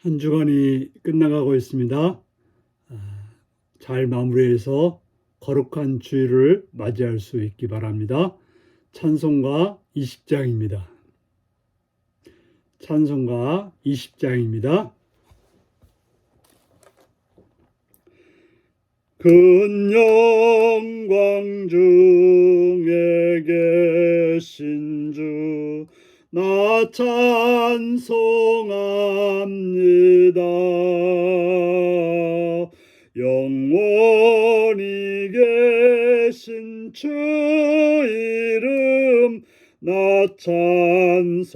한 주간이 끝나가고 있습니다. 아, 잘 마무리해서 거룩한 주일을 맞이할 수 있기 바랍니다. 찬송가 20장입니다. 찬송가 20장입니다. 큰 영광 중에 계신 주, 나 찬송합니다. 영원히 계신 주 이름, 나 찬송합니다.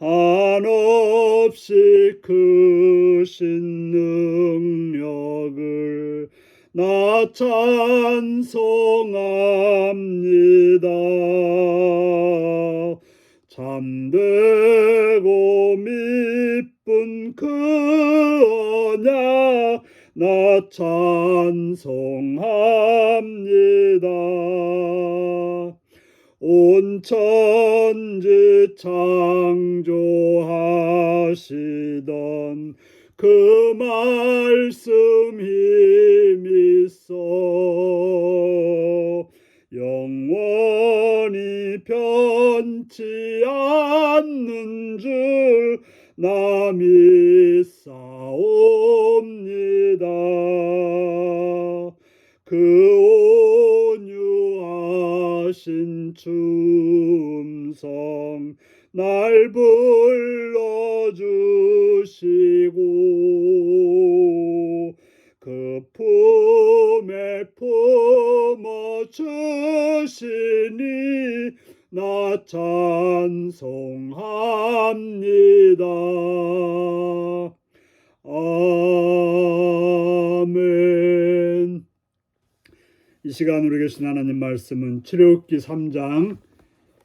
한없이 크신 능력을 나 찬송합니다. 참되고 미쁜 그 언약 나 찬송합니다. 온 천지 창조하시던 그 말씀 힘이 있어 영원히 변치 않는 줄나 믿사옵니다. 그 온유하신 춤성 날 불러주시고 그 품에 품어 주시니 나 찬송합니다. 아멘. 이 시간 우리 계신 하나님 말씀은 출애굽기 3장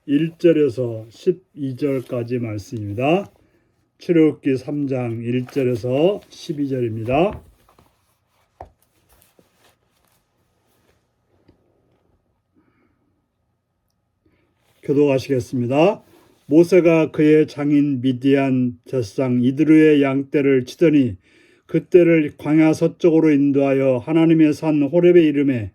1절에서 12절까지 말씀입니다. 출애굽기 3장 1절에서 12절입니다. 교도하시겠습니다. 모세가 그의 장인 미디안 젖상 이드루의 양떼를 치더니 그때를 광야 서쪽으로 인도하여 하나님의 산 호렙의 이름에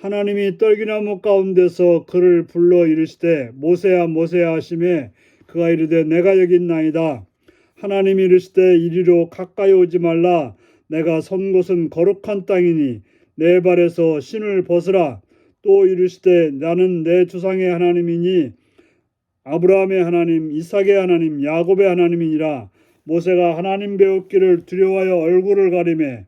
하나님이 떨기나무 가운데서 그를 불러 이르시되 모세야 모세야 하심에 그가 이르되 내가 여기 있나이다. 하나님이 이르시되 이리로 가까이 오지 말라. 내가 선 곳은 거룩한 땅이니 내 발에서 신을 벗으라. 또 이르시되 나는 내 조상의 하나님이니 아브라함의 하나님 이삭의 하나님 야곱의 하나님이니라. 모세가 하나님 배웠기를 두려워하여 얼굴을 가리매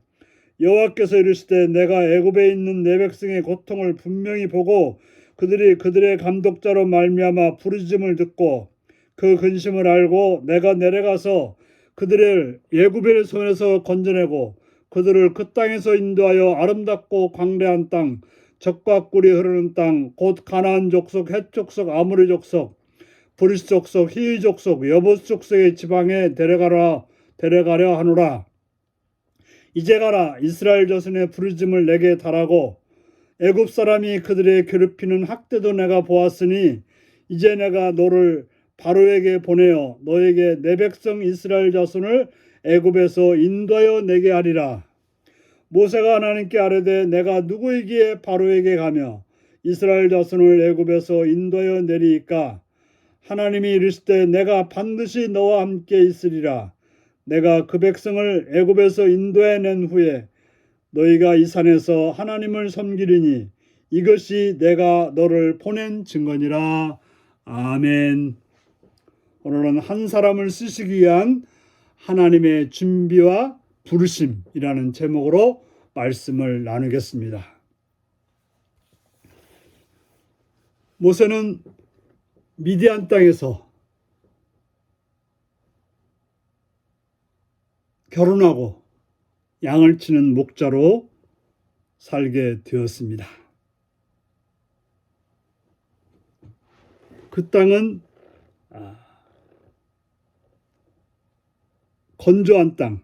여호와께서 이르시되 내가 애굽에 있는 내 백성의 고통을 분명히 보고 그들이 그들의 감독자로 말미암아 부르짖음을 듣고 그 근심을 알고 내가 내려가서 그들을 예굽의 손에서 건져내고 그들을 그 땅에서 인도하여 아름답고 광대한 땅 적과 꿀이 흐르는 땅 곧 가나안 족속 헷 족속 아무리 족속 브리스 족속 히위 족속 여보스 족속의 지방에 데려가라 데려가려 하노라 이제 가라 이스라엘 자손의 부르짐을 내게 달하고 애굽 사람이 그들의 괴롭히는 학대도 내가 보았으니 이제 내가 너를 바로에게 보내어 너에게 내 백성 이스라엘 자손을 애굽에서 인도하여 내게 하리라. 모세가 하나님께 아뢰되 내가 누구이기에 바로에게 가며 이스라엘 자손을 애굽에서 인도하여 내리이까? 하나님이 이르시되 내가 반드시 너와 함께 있으리라 내가 그 백성을 애굽에서 인도해 낸 후에 너희가 이 산에서 하나님을 섬기리니 이것이 내가 너를 보낸 증거니라 아멘. 오늘은 한 사람을 쓰시기 위한 하나님의 준비와 부르심이라는 제목으로 말씀을 나누겠습니다. 모세는 미디안 땅에서 결혼하고 양을 치는 목자로 살게 되었습니다. 그 땅은 아, 건조한 땅,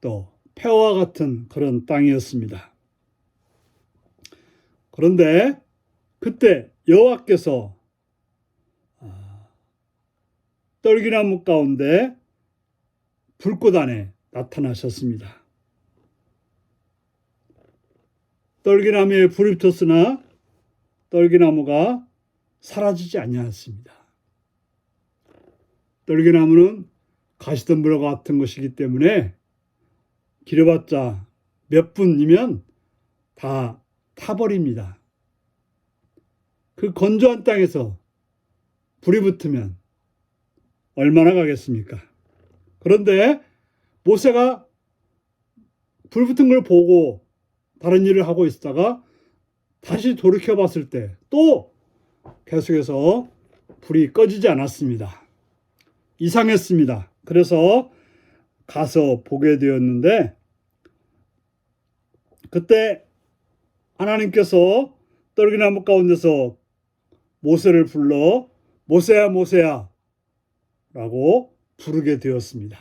또 폐와 같은 그런 땅이었습니다. 그런데 그때 여호와께서 아, 떨기나무 가운데 불꽃 안에 나타나셨습니다. 떨기나무에 불이 붙었으나 떨기나무가 사라지지 아니었습니다. 떨기나무는 가시덤불과 같은 것이기 때문에 길어봤자 몇 분이면 다 타버립니다. 그 건조한 땅에서 불이 붙으면 얼마나 가겠습니까? 그런데 모세가 불 붙은 걸 보고 다른 일을 하고 있다가 다시 돌이켜 봤을 때 또 계속해서 불이 꺼지지 않았습니다. 이상했습니다. 그래서 가서 보게 되었는데 그때 하나님께서 떨기나무 가운데서 모세를 불러 모세야 모세야 라고 부르게 되었습니다.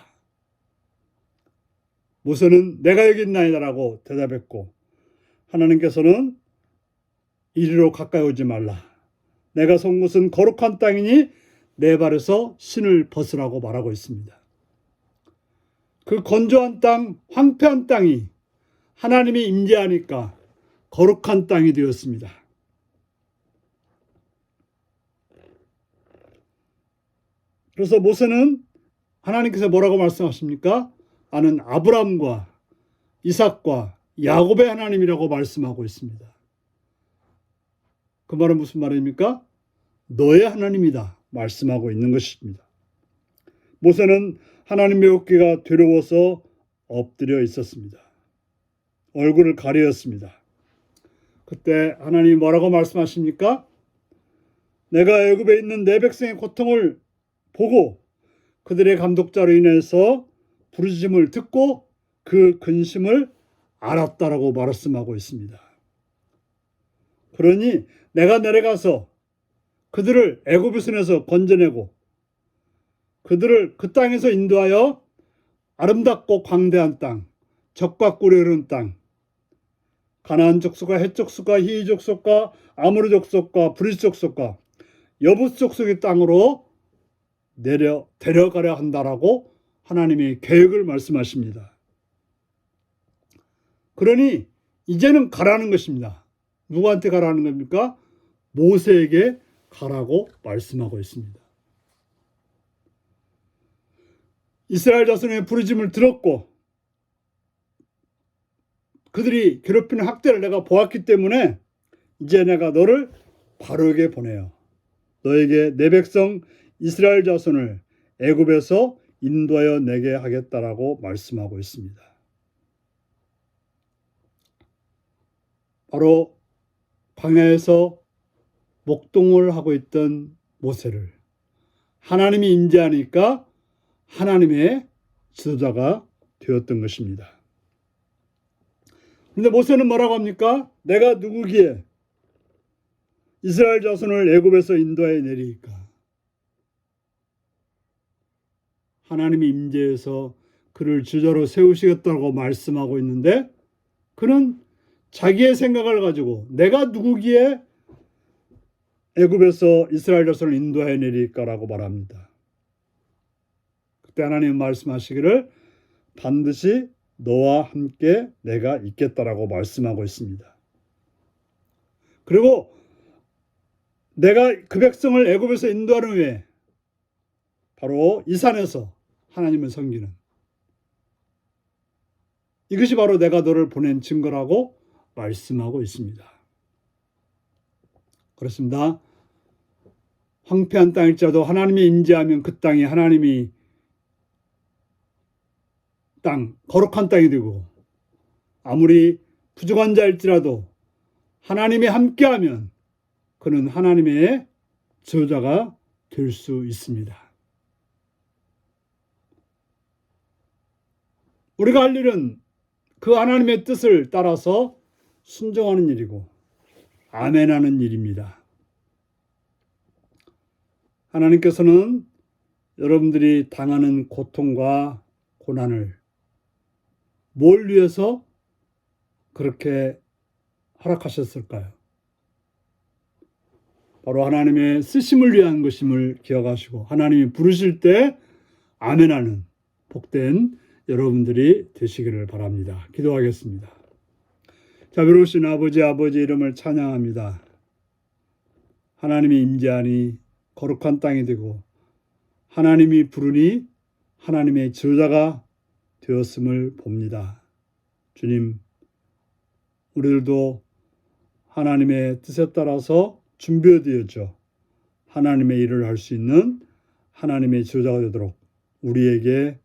모세는 내가 여기 있나이다라고 대답했고 하나님께서는 이리로 가까이 오지 말라. 내가 선 곳은 거룩한 땅이니 내 발에서 신을 벗으라고 말하고 있습니다. 그 건조한 땅, 황폐한 땅이 하나님이 임재하니까 거룩한 땅이 되었습니다. 그래서 모세는 하나님께서 뭐라고 말씀하십니까? 나는 아브람과 이삭과 야곱의 하나님이라고 말씀하고 있습니다. 그 말은 무슨 말입니까? 너의 하나님이다 말씀하고 있는 것입니다. 모세는 하나님의 어깨가 두려워서 엎드려 있었습니다. 얼굴을 가려였습니다. 그때 하나님이 뭐라고 말씀하십니까? 내가 애굽에 있는 내 백성의 고통을 보고 그들의 감독자로 인해서 부르짖음을 듣고 그 근심을 알았다라고 말씀하고 있습니다. 그러니 내가 내려가서 그들을 애굽의 손에서 건져내고 그들을 그 땅에서 인도하여 아름답고 광대한 땅, 적과 꿀이 흐르는 땅, 가나안 족속과 헷 족속과 히이 족속과 아모르 족속과 브리스 족속과 여부스 족속의 땅으로 내려 데려가려 한다라고 하나님이 계획을 말씀하십니다. 그러니 이제는 가라는 것입니다. 누구한테 가라는 겁니까? 모세에게 가라고 말씀하고 있습니다. 이스라엘 자손의 부르짐을 들었고 그들이 괴롭히는 학대를 내가 보았기 때문에 이제 내가 너를 바로에게 보내요. 너에게 내 백성 이스라엘 자손을 애굽에서 인도하여 내게 하겠다라고 말씀하고 있습니다. 바로 광야에서 목동을 하고 있던 모세를 하나님이 인지하니까 하나님의 지도자가 되었던 것입니다. 근데 모세는 뭐라고 합니까? 내가 누구기에 이스라엘 자손을 애굽에서 인도해 내리니까 하나님이 임재해서 그를 주자로 세우시겠다고 말씀하고 있는데 그는 자기의 생각을 가지고 내가 누구기에 애굽에서 이스라엘 자손을 인도해 내릴까라고 말합니다. 그때 하나님 말씀하시기를 반드시 너와 함께 내가 있겠다라고 말씀하고 있습니다. 그리고 내가 그 백성을 애굽에서 인도하는 후에 바로 이 산에서 하나님을 섬기는 이것이 바로 내가 너를 보낸 증거라고 말씀하고 있습니다. 그렇습니다. 황폐한 땅일지라도 하나님이 임재하면 그 땅이 하나님이 땅, 거룩한 땅이 되고 아무리 부족한 자일지라도 하나님이 함께하면 그는 하나님의 저자가 될 수 있습니다. 우리가 할 일은 그 하나님의 뜻을 따라서 순종하는 일이고 아멘하는 일입니다. 하나님께서는 여러분들이 당하는 고통과 고난을 뭘 위해서 그렇게 허락하셨을까요? 바로 하나님의 쓰심을 위한 것임을 기억하시고 하나님이 부르실 때 아멘하는 복된 여러분들이 되시기를 바랍니다. 기도하겠습니다. 자비로우신 아버지 아버지 이름을 찬양합니다. 하나님이 임재하니 거룩한 땅이 되고 하나님이 부르니 하나님의 저자가 되었음을 봅니다. 주님, 우리들도 하나님의 뜻에 따라서 준비되어져 하나님의 일을 할 수 있는 하나님의 저자가 되도록 우리에게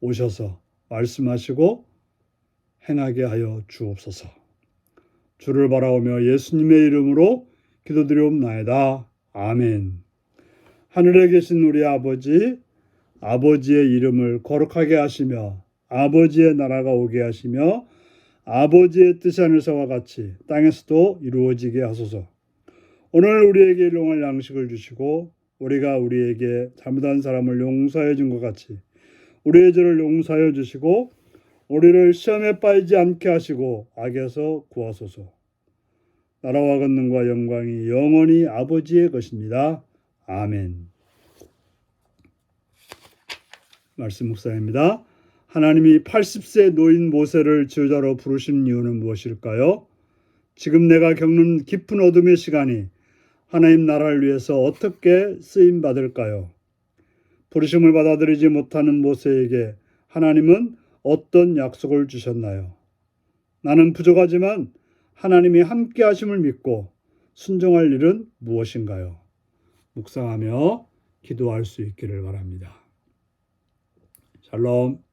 오셔서 말씀하시고 행하게 하여 주옵소서. 주를 바라오며 예수님의 이름으로 기도드리옵나이다. 아멘. 하늘에 계신 우리 아버지, 아버지의 이름을 거룩하게 하시며 아버지의 나라가 오게 하시며 아버지의 뜻이 하늘서와 같이 땅에서도 이루어지게 하소서. 오늘 우리에게 일용할 양식을 주시고 우리가 우리에게 잘못한 사람을 용서해 준 것 같이 우리의 죄를 용서하여 주시고 우리를 시험에 빠지지 않게 하시고 악에서 구하소서. 나라와 권능과 영광이 영원히 아버지의 것입니다. 아멘. 말씀 묵상입니다. 하나님이 80세 노인 모세를 지도자로 부르신 이유는 무엇일까요? 지금 내가 겪는 깊은 어둠의 시간이 하나님 나라를 위해서 어떻게 쓰임 받을까요? 부르심을 받아들이지 못하는 모세에게 하나님은 어떤 약속을 주셨나요? 나는 부족하지만 하나님이 함께 하심을 믿고 순종할 일은 무엇인가요? 묵상하며 기도할 수 있기를 바랍니다. 샬롬.